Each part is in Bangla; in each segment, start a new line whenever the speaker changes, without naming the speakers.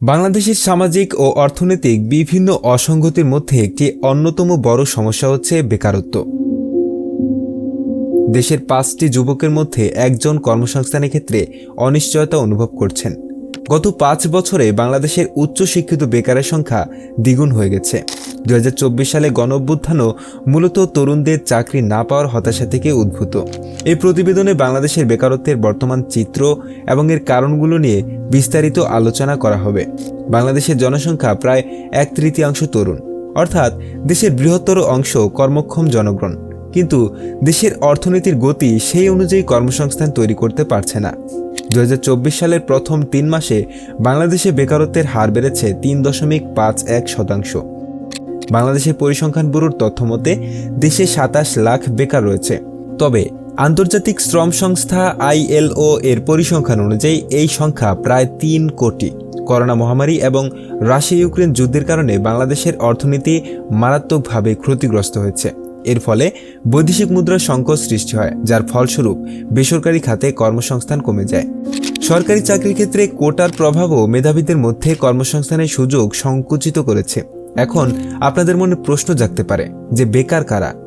বাংলাদেশের সামাজিক ও অর্থনৈতিক বিভিন্ন অসঙ্গতির মধ্যে একটি অন্যতম বড় সমস্যা হচ্ছে বেকারত্ব। দেশের পাঁচটি যুবকের মধ্যে একজন কর্মসংস্থানের ক্ষেত্রে অনিশ্চয়তা অনুভব করছেন। গত পাঁচ বছরে বাংলাদেশের উচ্চশিক্ষিত বেকারের সংখ্যা দ্বিগুণ হয়ে গেছে। দু হাজার চব্বিশ সালে গণঅভ্যুত্থানও মূলত তরুণদের চাকরি না পাওয়ার হতাশা থেকে উদ্ভূত। এই প্রতিবেদনে বাংলাদেশের বেকারত্বের বর্তমান চিত্র এবং এর কারণগুলো নিয়ে বিস্তারিত আলোচনা করা হবে। বাংলাদেশের জনসংখ্যা প্রায় এক তৃতীয়াংশ তরুণ। অর্থাৎ দেশের বৃহত্তর অংশ কর্মক্ষম জনগণ। কিন্তু দেশের অর্থনীতির গতি সেই অনুযায়ী কর্মসংস্থান তৈরি করতে পারছে না। দু হাজার চব্বিশ সালের প্রথম তিন মাসে বাংলাদেশে বেকারত্বের হার বেড়েছে তিন দশমিক পাঁচ এক শতাংশ। বাংলাদেশের পরিসংখ্যান ব্যুরোর তথ্য মতে, দেশে সাতাশ লাখ বেকার রয়েছে। তবে আন্তর্জাতিক শ্রম সংস্থা আইএলও এর পরিসংখ্যান অনুযায়ী এই সংখ্যা প্রায় তিন কোটি। করোনা মহামারী এবং রাশিয়া ইউক্রেন যুদ্ধের কারণে বাংলাদেশের অর্থনীতি মারাত্মকভাবে ক্ষতিগ্রস্ত হয়েছে। এর ফলে বৈদেশিক মুদ্রার সংকট সৃষ্টি হয়, যার ফলস্বরূপ বেসরকারি খাতে কর্মসংস্থান কমে যায়। সরকারি চাকরির ক্ষেত্রে কোটার প্রভাবও মেধাবীদের মধ্যে কর্মসংস্থানের সুযোগ সংকুচিত করেছে। এখন আপনাদের মনে প্রশ্ন জাগতে পারে যে বেকার কারা?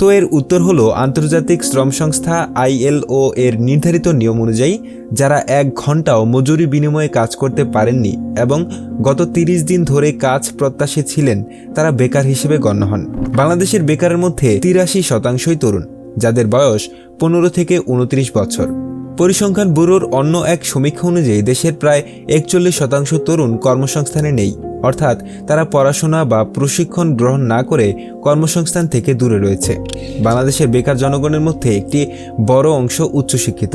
তো এর উত্তর হলো আন্তর্জাতিক শ্রম সংস্থা আইএলও এর নির্ধারিত নিয়ম অনুযায়ী যারা এক ঘন্টাও মজুরি বিনিময়ে কাজ করতে পারেননি এবং গত তিরিশ দিন ধরে কাজ প্রত্যাশী ছিলেন, তারা বেকার হিসেবে গণ্য হন। বাংলাদেশের বেকারের মধ্যে তিরাশি শতাংশই তরুণ, যাদের বয়স পনেরো থেকে উনত্রিশ বছর। পরিসংখ্যান ব্যুরোর অন্য এক সমীক্ষা অনুযায়ী দেশের প্রায় একচল্লিশ শতাংশ তরুণ কর্মসংস্থানে নেই। অর্থাৎ তারা পড়াশোনা বা প্রশিক্ষণ গ্রহণ না করে কর্মসংস্থান থেকে দূরে রয়েছে। বাংলাদেশের বেকার জনগণের মধ্যে একটি বড় অংশ উচ্চশিক্ষিত।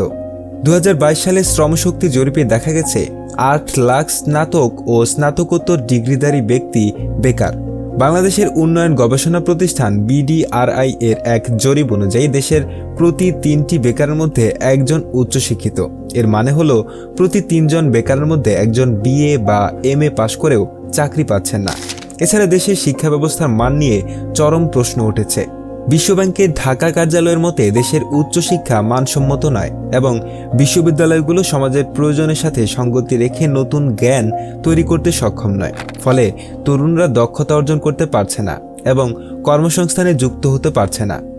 দু হাজার বাইশ সালে শ্রমশক্তি জরিপে দেখা গেছে, আট লাখ স্নাতক ও স্নাতকোত্তর ডিগ্রিধারী ব্যক্তি বেকার। বাংলাদেশের উন্নয়ন গবেষণা প্রতিষ্ঠান বিডিআরআই এর এক জরিপ অনুযায়ী দেশের প্রতি তিনটি বেকারের মধ্যে একজন উচ্চশিক্ষিত। এর মানে হলো, প্রতি তিনজন বেকারের মধ্যে একজন বিএ বা এম এ পাশ করেও চাকরি পাচ্ছেন না। এছাড়া দেশের শিক্ষা ব্যবস্থার মান নিয়ে চরম প্রশ্ন উঠেছে। বিশ্বব্যাংকের ঢাকা কার্যালয়ের মতে দেশের উচ্চশিক্ষা মানসম্মত নয় এবং বিশ্ববিদ্যালয়গুলো সমাজের প্রয়োজনের সাথে সঙ্গতি রেখে নতুন জ্ঞান তৈরি করতে সক্ষম নয়। ফলে তরুণরা দক্ষতা অর্জন করতে পারছে না এবং কর্মসংস্থানে যুক্ত হতে পারছে না।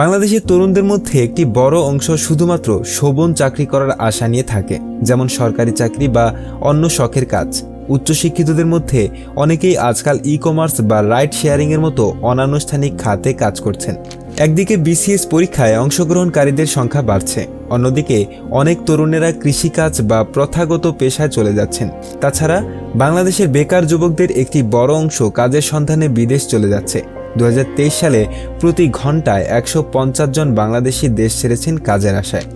বাংলাদেশের তরুণদের মধ্যে একটি বড় অংশ শুধুমাত্র শোভন চাকরি করার আশা নিয়ে থাকে, যেমন সরকারি চাকরি বা অন্য শখের কাজ। উচ্চশিক্ষিতদের মধ্যে অনেকেই আজকাল ই কমার্স বা রাইড শেয়ারিংয়ের মতো অনানুষ্ঠানিক খাতে কাজ করছেন। একদিকে বিসিএস পরীক্ষায় অংশগ্রহণকারীদের সংখ্যা বাড়ছে, অন্যদিকে অনেক তরুণেরা কৃষিকাজ বা প্রথাগত পেশায় চলে যাচ্ছেন। তাছাড়া বাংলাদেশের বেকার যুবকদের একটি বড় অংশ কাজের সন্ধানে বিদেশ চলে যাচ্ছে। দু হাজার তেইশ সালে প্রতি ঘন্টায় একশো পঞ্চাশ জন বাংলাদেশি দেশ ছেড়েছেন কাজের আশায়।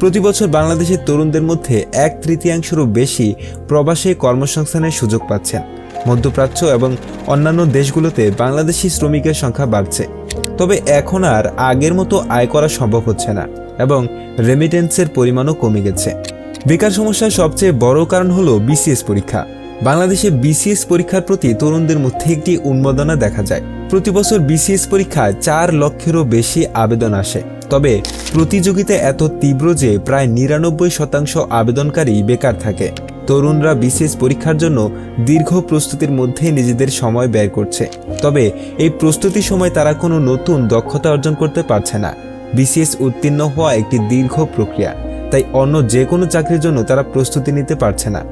প্রতি বছর বাংলাদেশের তরুণদের মধ্যে এক তৃতীয়াংশেরও বেশি প্রবাসে কর্মসংস্থানের সুযোগ পাচ্ছেন। মধ্যপ্রাচ্য এবং অন্যান্য দেশগুলোতে বাংলাদেশি শ্রমিকের সংখ্যা বাড়ছে। তবে এখন আর আগের মতো আয় করা সম্ভব হচ্ছে না এবং রেমিটেন্সের পরিমাণও কমে গেছে। বেকার সমস্যার সবচেয়ে বড় কারণ হলো বিসিএস পরীক্ষা। বাংলাদেশে বিসিএস পরীক্ষার প্রতি তরুণদের মধ্যে একটি উন্মাদনা দেখা যায়। প্রতি বছর বিসিএস পরীক্ষায় চার লক্ষেরও বেশি আবেদন আসে। তবে প্রতিযোগিতা এত তীব্র যে প্রায় নিরানব্বই শতাংশ আবেদনকারী বেকার থাকে। তরুণরা বিসিএস পরীক্ষার জন্য দীর্ঘ প্রস্তুতির মধ্যে নিজেদের সময় ব্যয় করছে। তবে এই প্রস্তুতির সময় তারা কোনো নতুন দক্ষতা অর্জন করতে পারছে না। বিসিএস উত্তীর্ণ হওয়া একটি দীর্ঘ প্রক্রিয়া। তাই অন্য যে কোনো চাকরির জন্য তারা প্রস্তুতি নিতে পারছে না।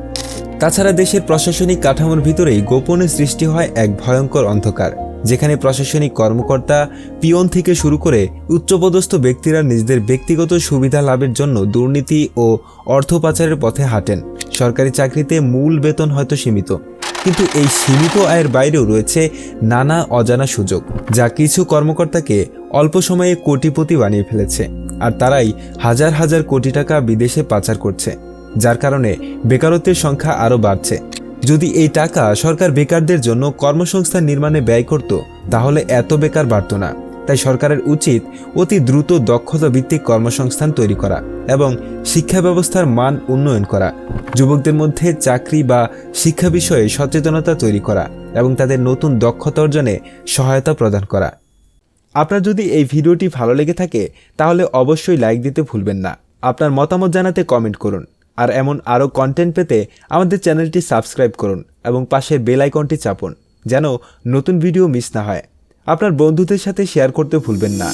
তাছাড়া দেশের প্রশাসনিক কাঠামোর ভিতরেই গোপনে সৃষ্টি হয় এক ভয়ঙ্কর অন্ধকার, যেখানে প্রশাসনিক কর্মকর্তা, পিয়ন থেকে শুরু করে উচ্চপদস্থ ব্যক্তিরা নিজেদের ব্যক্তিগত সুবিধা লাভের জন্য দুর্নীতি ও অর্থ পাচারের পথে হাঁটেন। সরকারি চাকরিতে মূল বেতন হয়তো সীমিত, কিন্তু এই সীমিত আয়ের বাইরেও রয়েছে নানা অজানা সুযোগ, যা কিছু কর্মকর্তাকে অল্প সময়ে কোটিপতি বানিয়ে ফেলেছে, আর তারাই হাজার হাজার কোটি টাকা বিদেশে পাচার করছে। যার কারণে বেকারত্বের সংখ্যা আরও বাড়ছে। যদি এই টাকা সরকার বেকারদের জন্য কর্মসংস্থান নির্মাণে ব্যয় করত, তাহলে এত বেকার বাড়ত না। তাই সরকারের উচিত অতি দ্রুত দক্ষতা ভিত্তিক কর্মসংস্থান তৈরি করা এবং শিক্ষা ব্যবস্থার মান উন্নয়ন করা, যুবকদের মধ্যে চাকরি বা শিক্ষা বিষয়ে সচেতনতা তৈরি করা এবং তাদের নতুন দক্ষতা অর্জনে সহায়তা প্রদান করা। আপনার যদি এই ভিডিওটি ভালো লেগে থাকে, তাহলে অবশ্যই লাইক দিতে ভুলবেন না। আপনার মতামত জানাতে কমেন্ট করুন। আর এমন আরও কন্টেন্ট পেতে আমাদের চ্যানেলটি সাবস্ক্রাইব করুন এবং পাশে বেল আইকনটি চাপুন, যেন নতুন ভিডিও মিস না হয়। আপনার বন্ধুদের সাথে শেয়ার করতে ভুলবেন না।